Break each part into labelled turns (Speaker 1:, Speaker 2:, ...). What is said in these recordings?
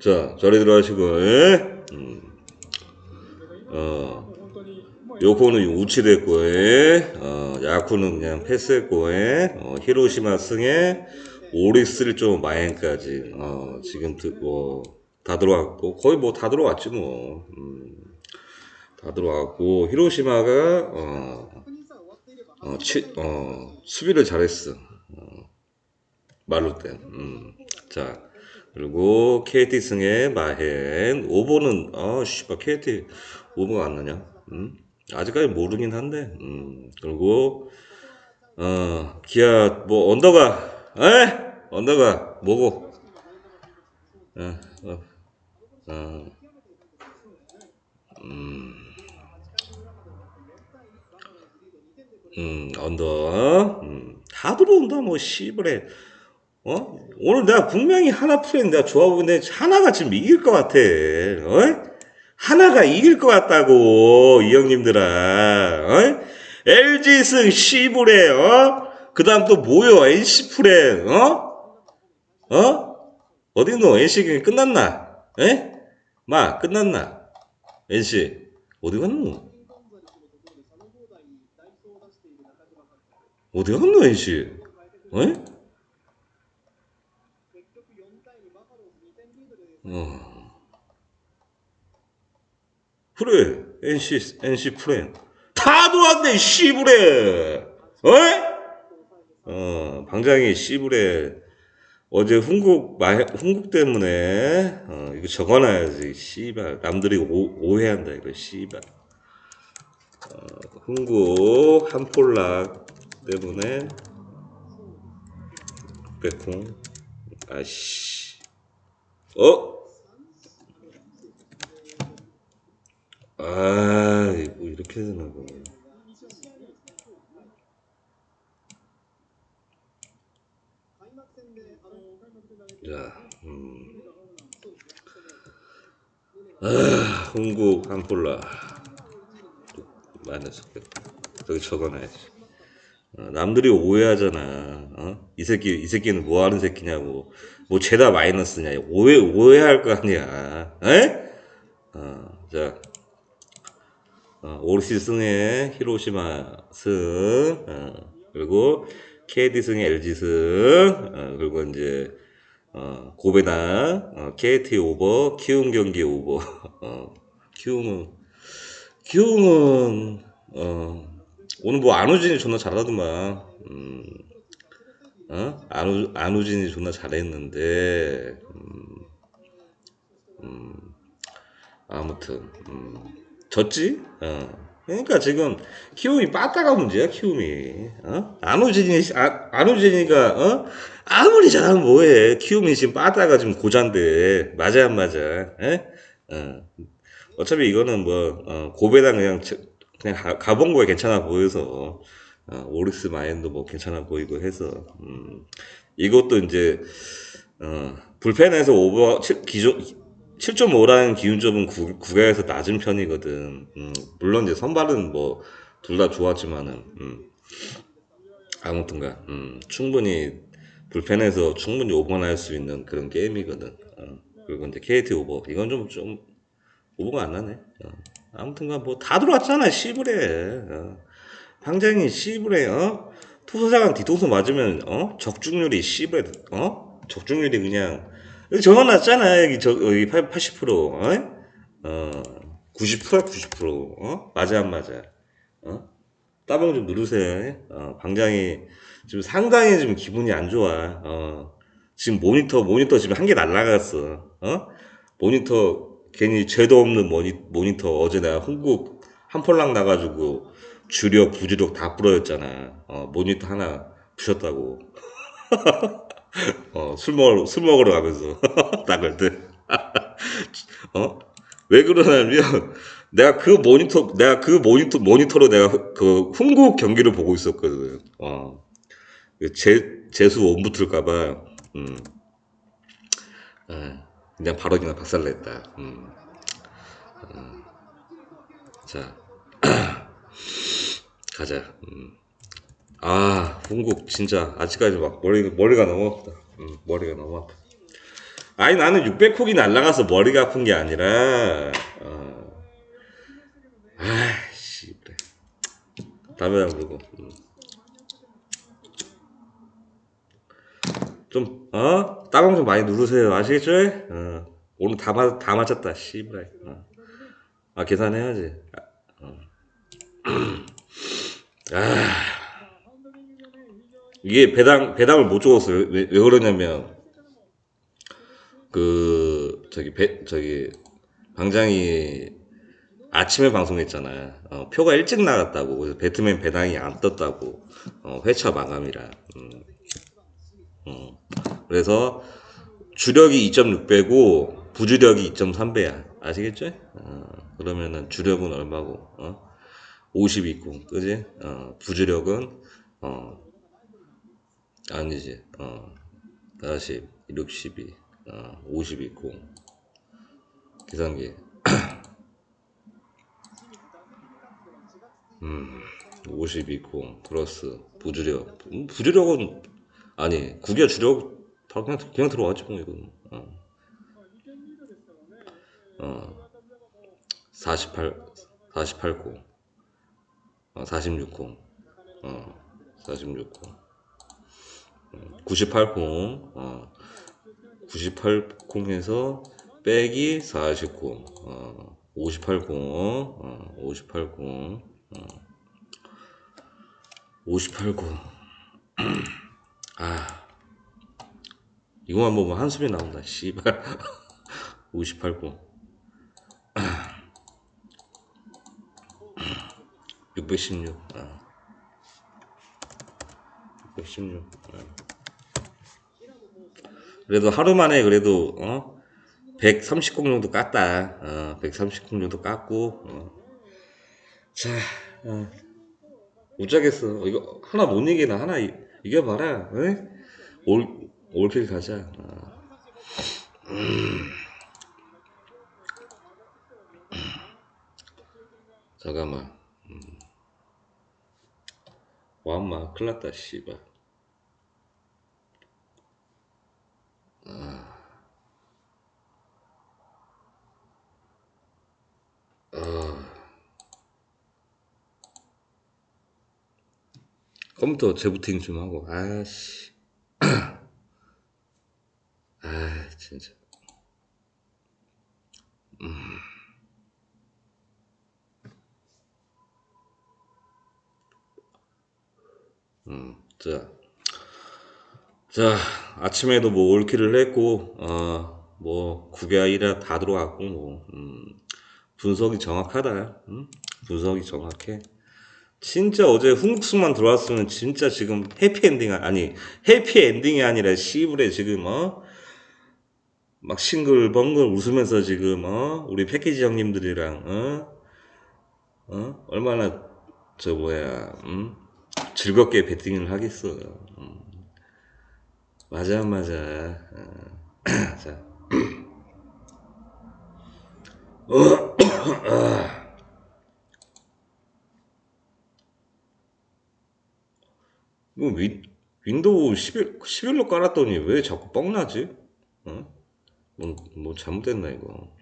Speaker 1: 자, 자리 들어가시고, 예? 음. 어, 요코는 우치됐고, 예? 어, 야쿠는 그냥 패스했고, 예? 어, 히로시마 승에 오리스를 좀 마행까지, 어, 지금, 드, 뭐, 다 들어왔고, 거의 뭐 다 들어왔지, 뭐. 음, 다 들어왔고, 히로시마가, 어, 어, 치, 어, 수비를 잘했어. 어, 말로 땐. 음. 자, 그리고 KT 승의 마헨. 오버는, 아, 씨발, KT 오버가 안 나냐? 음? 아직까지 모르긴 한데, 음. 그리고, 어, 기아, 뭐, 언더가, 에? 언더가, 뭐고? 어, 어, 어, 음. 음, 언더. 음, 다 들어온다, 뭐, 씨부레. 어? 오늘 내가 분명히 하나 프레임 내가 좋아 보는데 하나가 지금 이길 것 같아. 어? 하나가 이길 것 같다고, 이 형님들아. 어? LG승 씨부레, 어? 그 다음 또 뭐요? NC 프레, 어? 어? 어딨노? NC 그냥 끝났나? 에? 마, 끝났나? NC. 어디 갔노? 어디 갔노, NC? 어? 어. 그래, NC, NC 프렌. 다 들어왔네, 씨부레! 어? 어, 방장이 씨부레. 어제 훈국, 마, 훈국 때문에, 어, 이거 적어놔야지, 씨발. 남들이 오, 오해한다, 이거, 씨발. 어, 훈국, 한폴락 때문에, 백콩. 아씨. 어? 아, 이거 이렇게 되나 보네. 자, 음. 아, 흥국 한폴라. 마이너스. 여기 적어놔야지. 어, 남들이 오해하잖아. 어? 이 새끼, 이 새끼는 뭐 하는 새끼냐고. 뭐 죄다 마이너스냐. 오해, 오해할 거 아니야. 에? 어, 자. 어, 오리시 승의 히로시마 승. 어, 그리고 KD 승의 LG 승. 어, 그리고 이제, 어, 고베나, 어, KT 오버, 키움 경기 오버. 어, 키움은, 키움은, 어, 오늘 뭐 안우진이 존나 잘하더만. 음, 어? 안우, 안우진이 존나 잘했는데, 음, 음, 아무튼, 음, 졌지? 어. 그러니까 지금 키움이 빠따가 문제야, 키움이. 어? 안우진이, 아, 안우진이가, 어? 아무리 잘하면 뭐해. 키움이 지금 빠따가 지금 고잔데. 맞아, 안 맞아. 에? 어. 어차피 이거는 뭐, 어, 고배당 그냥, 저- 그냥 가, 가본 거에 괜찮아 보여서, 어, 오리스 마인도 뭐 괜찮아 보이고 해서, 음, 이것도 이제, 어, 불펜에서 오버, 칠- 기존, 7.5라는 기준점은 구, 구가에서 낮은 편이거든. 음, 물론 이제 선발은 뭐, 둘 다 좋았지만은, 음, 아무튼가, 음, 충분히, 불펜에서 충분히 오버가 날수 있는 그런 게임이거든. 어, 그리고 이제 KT 오버. 이건 좀, 좀, 오버가 안 나네. 어. 아무튼간 뭐 다 들어왔잖아 씨부레. 어. 방장이 씨부레. 어? 투수장은 뒤통수 맞으면 어 적중률이 씨부레. 어 적중률이 그냥 여기 적어놨잖아 여기 저 여기 80% 어? 어 90%야 90% 어? 맞아 안 맞아? 어? 따봉 좀 누르세요. 어, 방장이 지금 상당히 지금 기분이 안 좋아. 어, 지금 모니터 모니터 지금 한 개 날라갔어. 어? 모니터 괜히 죄도 없는 모니, 모니터 어제 내가 흥국 한폴락 나가지고 주력 부주력 다 부러졌잖아. 어, 모니터 하나 부셨다고. 어, 술 먹으러 술 먹으러 가면서 나갈 때. 어? 왜 그러냐면 내가 그 모니터 내가 그 모니터 모니터로 내가 그 흥국 경기를 보고 있었거든. 어. 재 재수 못 붙을까봐 음. 어, 그냥 바로 그냥 박살냈다. 음. 어. 자 가자. 음. 아 흥국 진짜 아직까지 막 머리 머리가 너무 아프다. 음, 머리가 너무 아파. 아니 나는 600콕이 날라가서 머리가 아픈 게 아니라 어. 아씨 그래 담배 안 불고 음. 좀 어? 따봉 좀 많이 누르세요 아시겠죠? 어. 오늘 다, 맞, 다 맞췄다 씨발 어. 아 계산해야지 아, 어. 아. 이게 배당 배당을 못 적었어요 왜, 왜 그러냐면 그 저기 배 저기 방장이 아침에 방송했잖아요. 어, 표가 일찍 나갔다고 그래서 배트맨 배당이 안 떴다고 어, 회차 마감이라. 음. 음. 그래서 주력이 2.6배고 부주력이 2.3배야. 아시겠죠? 어, 그러면은 주력은 얼마고? 어? 52고, 그지? 어, 부주력은 어, 아니지. 어, 40, 62, 어, 52고. 계산기. 음, 52고 플러스 부주력. 음, 부주력은 아니 국외 주력 다 그냥 그냥 들어왔지 뭐 이건. 어. 어. 48 48고. 어, 46고. 어. 46고. 98콩, 어, 98콩에서 빼기 49, 어, 58콩, 어, 58콩, 어, 58콩. 아, 이거만 보면 한숨이 나온다, 씨발. 58콩. 616, 어. 616. 어. 그래도 하루 만에 그래도 어 130공 정도 깠다. 어 130공 정도 깠고 어. 자 어. 못자겠어 이거 하나 못 이기나 하나 이, 이겨봐라. 어? 올 올킬 가자. 어. 음. 잠깐만. 음. 와마 큰일났다 씨발. 컴퓨터 재부팅 좀 하고. 아씨. 아 진짜. 음. 자, 자 아침에도 뭐 올킬을 했고 어뭐 구개아 이라 다 들어갔고 뭐 음, 분석이 정확하다 음? 분석이 정확해 진짜 어제 흥국수만 들어왔으면 진짜 지금 해피엔딩 아니 해피엔딩이 아니라 시불에 지금 어? 막 싱글벙글 웃으면서 지금 어? 우리 패키지 형님들이랑 어? 어? 얼마나 저 뭐야 음? 즐겁게 배팅을 하겠어 음. 맞아 맞아 어. 자 어. 이거 윈, 윈도우 11, 11로 깔았더니 왜 자꾸 뻥나지? 어? 뭐, 뭐 잘못됐나 이거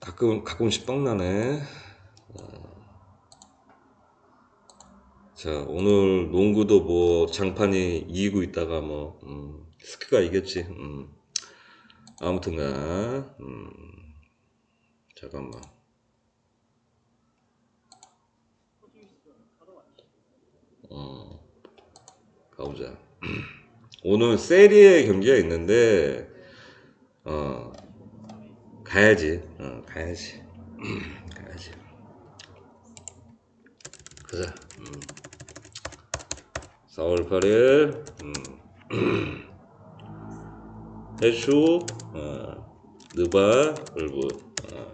Speaker 1: 가끔 가끔씩 뻥나네 어. 자 오늘 농구도 뭐 장판이 이기고 있다가 뭐 음, 스크가 이겼지 음. 아무튼가 음. 잠깐만 어, 가보자. 오늘 세리에 경기가 있는데, 어, 가야지. 어, 가야지. 가야지. 가자. 음. 4월 8일, 음. 해수, 어, 느바, 을부. 어.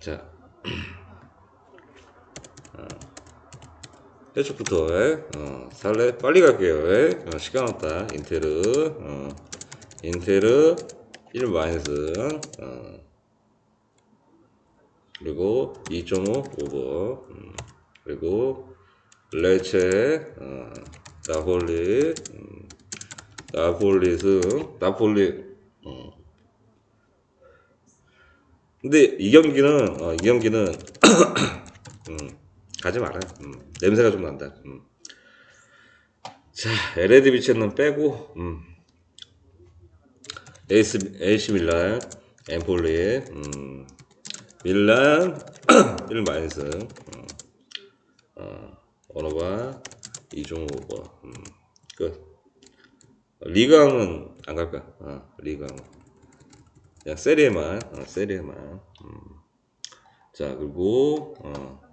Speaker 1: 자. 해축부터 어, 살래 빨리 갈게요 어, 시간 없다 인테르 어, 인테르 1 마이너스 어, 그리고 2.5 오버 음, 그리고 레체 어, 나폴리, 음, 나폴리 승, 나폴리. 음. 근데 이 경기는 어, 이 경기는 음, 가지 마라. 음, 냄새가 좀 난다. 음. 자, 비치는 빼고 음. 에이스 에이시 밀란, 엠폴리, 음. 밀란 1 마이너스, 음. 어, 언어바 이종호 버 음. 끝. 리강은 안 갈까? 어, 리강. 그냥 세리에만, 어, 세리에만. 음. 자, 그리고, 어.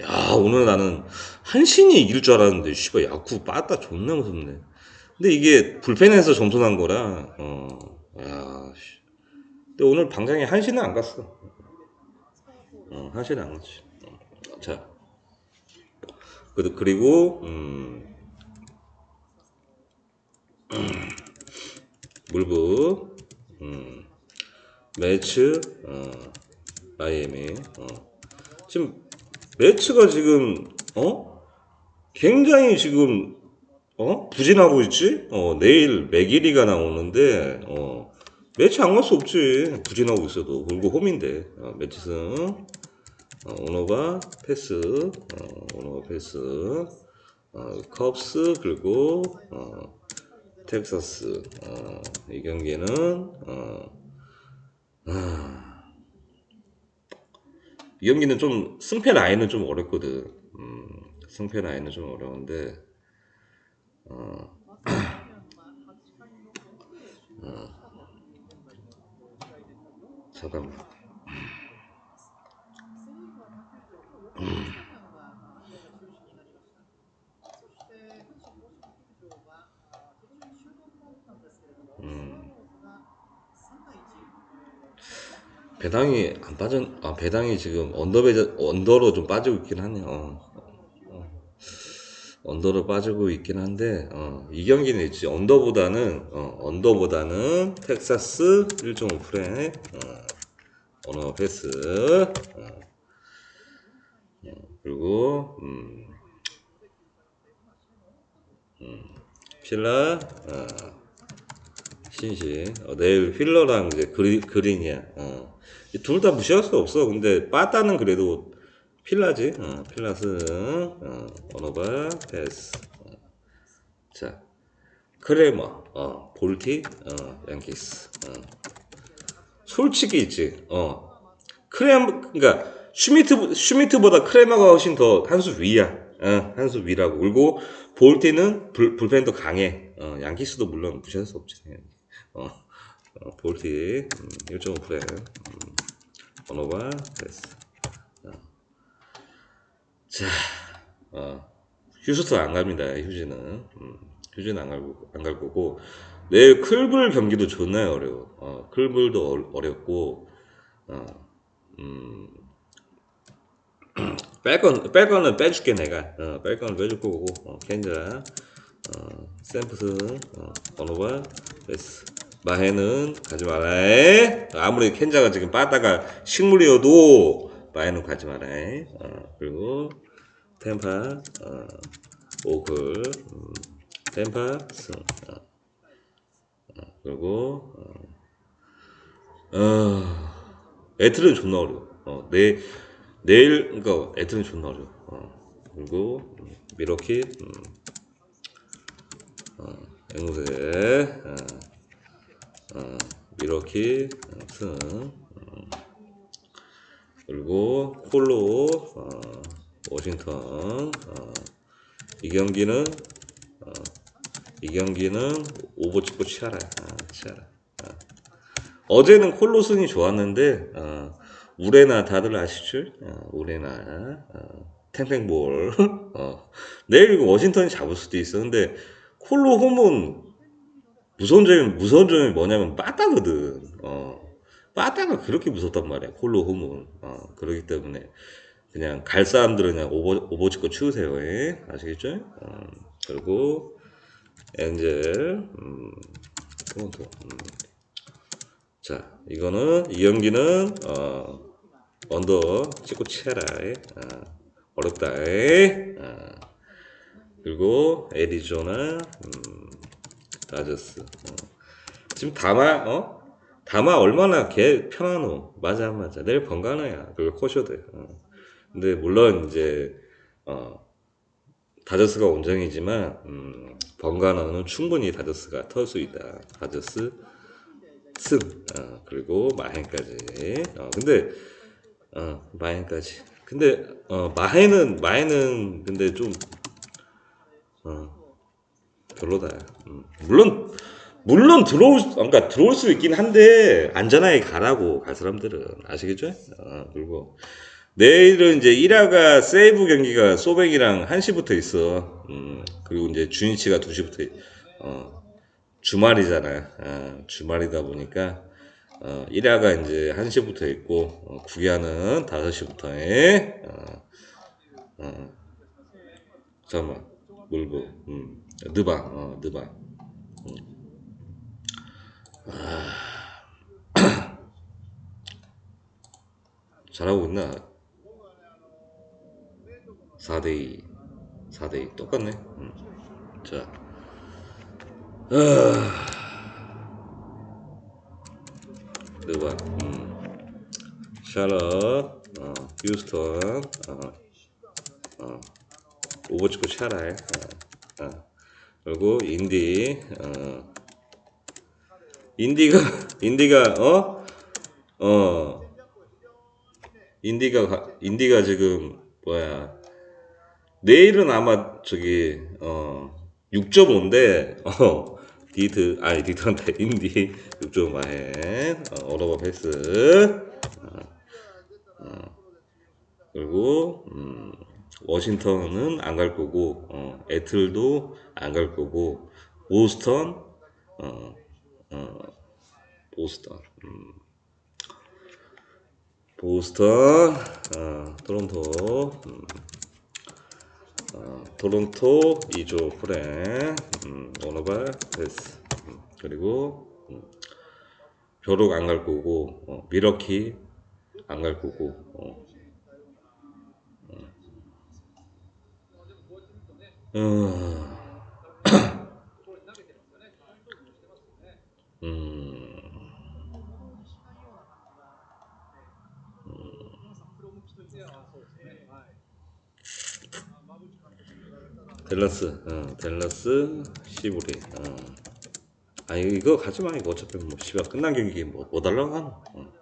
Speaker 1: 야, 오늘 나는 한신이 이길 줄 알았는데, 씨발, 야쿠 빠따 존나 무섭네. 근데 이게 불펜에서 점수 난 거라, 어. 근데 오늘 방장에 한신은 안 갔어. 어, 한신은 안 갔지. 어, 자. 그- 그리고, 음, 물부, 음, 매츠, 어, 마이애미, 어. 지금 매츠가 지금 어 굉장히 지금 어 부진하고 있지 어 내일 맥일이가 나오는데 어 매치 안 갈 수 없지. 부진하고 있어도 그리고 홈인데. 어, 매치승. 어, 오너바 패스. 어, 오너바 패스. 어, 컵스 그리고 어, 텍사스. 어, 이 경기는 어, 이 경기는 좀 승패 라인은 좀 어렵거든. 음, 승패 라인은 좀 어려운데 어, 어, 잠깐만. 배당이 안 빠진 아 배당이 지금 언더베 언더로 좀 빠지고 있긴 하네요. 어, 어. 언더로 빠지고 있긴 한데 어, 이 경기는 있지. 언더보다는 어, 언더보다는 텍사스 1.5프레 어, 언어 패스. 어, 어, 그리고 음, 음, 필라 어, 신신 어, 내일 휠러랑 이제 그리, 그린이야. 어. 둘 다 무시할 수 없어. 근데 빠따는 그래도 필라지. 어, 필라스. 어, 언어바 패스. 어. 자 크레머 어, 볼티 어, 양키스. 어. 솔직히 있지 어. 크레머 그러니까 슈미트 슈미트보다 크레머가 훨씬 더 한 수 위야. 어, 한 수 위라고. 그리고 볼티는 불, 불펜도 강해. 어, 양키스도 물론 무시할 수 없지. 어, 어, 볼티. 음, 1.5프레. 음, 됐어 어. 자 어, 휴스턴 안 갑니다 휴지는 음, 휴지는 안, 갈, 안 갈 거고 내일 클불 경기도 존나 어려워 어, 클불도 어, 어렵고 어, 음, 뺄 건, 뺄 거는 빼줄게, 내가. 어, 뺄 거는 빼줄 거고, 어, 켄자, 어, 샘프슨, 어, 번호바, 베스. 마해는 가지 마라. 에? 아무리 켄자가 지금 빠다가 식물이어도 마해는 가지 마라. 에? 어, 그리고 템파, 어, 오클, 음, 템파, 승. 어, 어, 그리고, 어, 어, 애틀은 존나 어려워. 어, 내, 내일, 그니까 애틀은 존나 어려워. 어, 그리고, 음, 미러키, 음, 어, 앵무새, 어, 어, 미러키, 어, 승, 음, 그리고 콜로, 어, 워싱턴, 어, 이 경기는, 어, 이 경기는 오버 찍고 치아라. 아, 치아라. 아. 어제는 콜로슨이 좋았는데 어, 우레나 다들 아시죠? 어, 우레나 어, 탱탱볼 어, 내일 이거 워싱턴이 잡을 수도 있어. 근데 콜로 홈은 무서운 점이 무서운 점이 뭐냐면 빠따거든. 어, 빠따가 그렇게 무섭단 말이야. 콜로 홈은 어, 그렇기 때문에 그냥 갈 사람들은 그냥 오버 오버 찍고 치우세요. 예? 아시겠죠? 어, 그리고 엔젤 음, 음. 자, 이거는 이 연기는 어, 언더 찍고 치라. 어, 어렵다. 에? 어. 그리고 애리조나, 음, 다저스. 어. 지금 다마, 어? 다마 얼마나 개 편하노? 맞아, 맞아. 내일 번가나야. 그리고 코쇼드. 어. 근데 물론 이제, 어, 다저스가 온정이지만, 음, 번가나는 충분히 다저스가 털 수 있다. 다저스, 승, 어, 그리고 마헨까지. 어, 근데, 어, 마헨까지. 근데, 어, 마헨은, 마헨은, 근데 좀, 어, 별로다. 음, 물론, 물론 들어올, 수- 그러니까 들어올 수 있긴 한데, 안전하게 가라고, 갈 사람들은. 아시겠죠? 어, 그리고, 내일은 이제 1화가 세이브 경기가 소백이랑 1시부터 있어. 음, 그리고 이제 주니치가 2시부터, 어, 주말이잖아. 아, 주말이다 보니까, 어, 1화가 이제 1시부터 있고, 어, 9화는 5시부터 해. 어, 어, 잠깐만. 물고, 음, 느방, 어, 느방. 잘하고 있나? 4대2. 4대2. 똑같네. 음. 자. 아. 느방, 음. 샬럿, 어, 휴스턴, 어, 어, 오버치고 샤랄, 어, 어. 그리고 인디, 어, 인디가, 인디가, 어? 어, 인디가, 가- 인디가 지금, 뭐야, 내일은 아마 저기, 어, 6.5인데, 어, 디트, 아니, 디트한테 인디 6.5에, 어, 어로버 패스, 어, 어, 그리고, 음, 워싱턴은 안 갈 거고, 어, 애틀도 안 갈 거고, 보스턴, 어, 어, 보스턴, 음, 보스턴, 어, 토론토, 음, 어, 토론토 2조 프레, 음, 오너발 패스, 음, 그리고 음, 벼룩 안 갈 거고, 어, 미러키 안 갈 거고, 어, 어, 음, 델러스, 어, 델러스 시부리, 어. 아니 이거 가지 마 이거 어차피 뭐 씨발 끝난 경기 뭐 뭐 달라고 하노 어.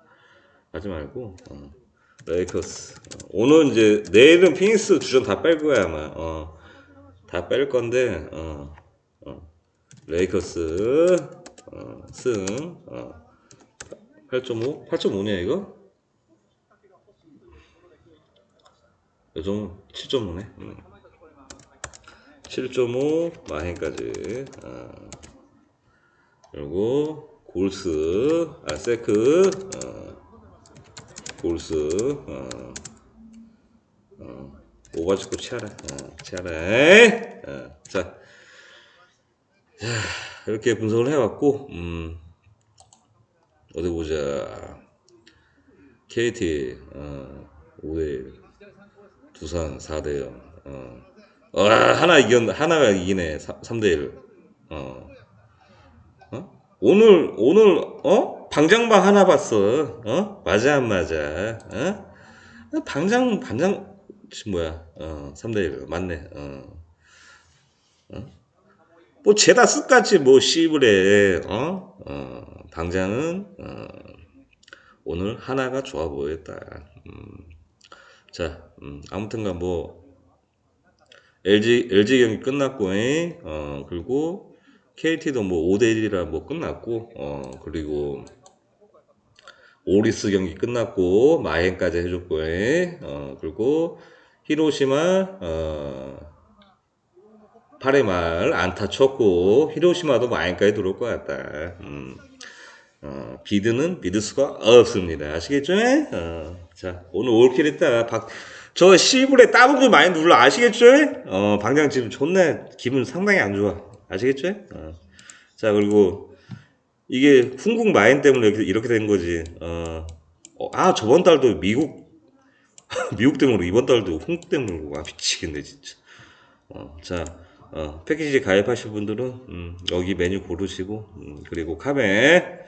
Speaker 1: 하지 말고 어. 레이커스 어. 오늘 이제 내일은 피닉스 주전 다 뺄 거야 아마 어. 다 뺄 건데 어. 어. 레이커스 어. 승 어. 8.5 8.5냐 이거 요즘 7.5네 음. 7.5 마헨까지. 어. 그리고 골스, 아 세크, 어, 골스, 어, 어, 오바지코 치아라, 어, 치아라. 어, 자, 자, 이렇게 분석을 해왔고, 음, 어디 보자. KT, 어, 5대1, 두산 4대0, 어, 와, 하나 이겼, 하나가 이기네, 3대1, 어. 어? 오늘 오늘 어? 방장방 하나 봤어. 어? 맞아 안 맞아? 어? 방장 방장 지금 뭐야? 어 3대1 맞네. 어뭐 죄다 쓱같이 뭐 씨부래 어? 어 방장은 어 오늘 하나가 좋아 보였다. 음. 자 음, 아무튼간 뭐 LG LG 경기 끝났고 에? 어 그리고 KT도 뭐 5대 1이라 뭐 끝났고 어 그리고 오리스 경기 끝났고 마헨까지 해줬고 에? 어 그리고 히로시마 어 8회 말 안타 쳤고 히로시마도 마헨까지 들어올 것 같다. 음. 어, 비드는 믿을 수가 없습니다. 아시겠죠? 어, 자, 오늘 올킬 했다. 박, 저 시불에 따봉 좀 많이 눌러. 아시겠죠? 어, 방장 지금 존나 기분 상당히 안 좋아. 아시겠죠? 어. 자, 그리고 이게 훈국 마인 때문에 이렇게, 이렇게 된 거지. 어, 어, 아, 저번 달도 미국 미국 때문에 이번 달도 홍 때문에 와 미치겠네 진짜. 어, 자, 어, 패키지 가입하실 분들은 음, 여기 메뉴 고르시고 음, 그리고 카메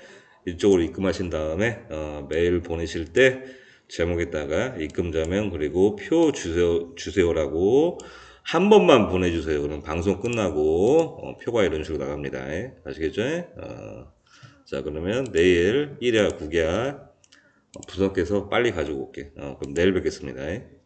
Speaker 1: 이쪽으로 입금하신 다음에 어, 메일 보내실 때 제목에다가 입금 자명 그리고 표 주세요 주세요라고 한 번만 보내주세요. 그럼 방송 끝나고 어, 표가 이런 식으로 나갑니다. 예? 아시겠죠? 어, 자 그러면 내일 1야 9야 부석해서 빨리 가지고 올게. 어, 그럼 내일 뵙겠습니다. 예?